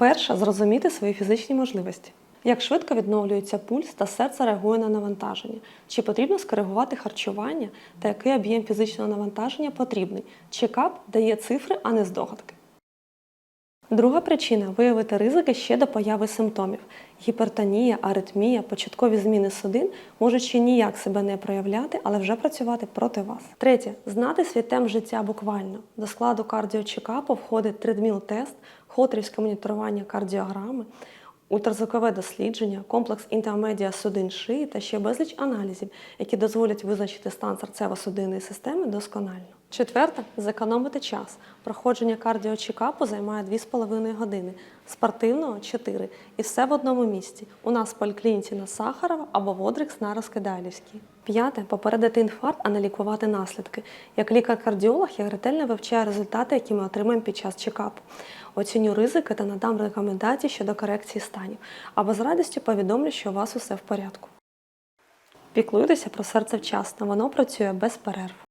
Перше зрозуміти свої фізичні можливості. Як швидко відновлюється пульс та серце реагує на навантаження? Чи потрібно скоригувати харчування та який об'єм фізичного навантаження потрібний? Чекап дає цифри, а не здогадки. Друга причина виявити ризики ще до появи симптомів. Гіпертонія, аритмія, початкові зміни судин можуть ще ніяк себе не проявляти, але вже працювати проти вас. Третє знати свій темп життя буквально. До складу кардіочекапу входить тридміл-тест, хотрівське моніторування кардіограми, ультразвукове дослідження, комплекс інтермедіа судин шиї та ще безліч аналізів, які дозволять визначити стан серцево-судинної системи досконально. Четверте зекономити час. Проходження кардіочекапу займає 2,5 години, спортивного 4. І все в одному місці. У нас в поліклініці на Сахарова або Водрикс на Розкидайлівській. П'яте попередити інфаркт, а не лікувати наслідки. Як лікар-кардіолог я ретельно вивчаю результати, які ми отримаємо під час чекапу. Оціню ризики та надам рекомендації щодо корекції станів. Або з радістю повідомлю, що у вас усе в порядку. Піклуйтеся про серце вчасно, воно працює без перерв.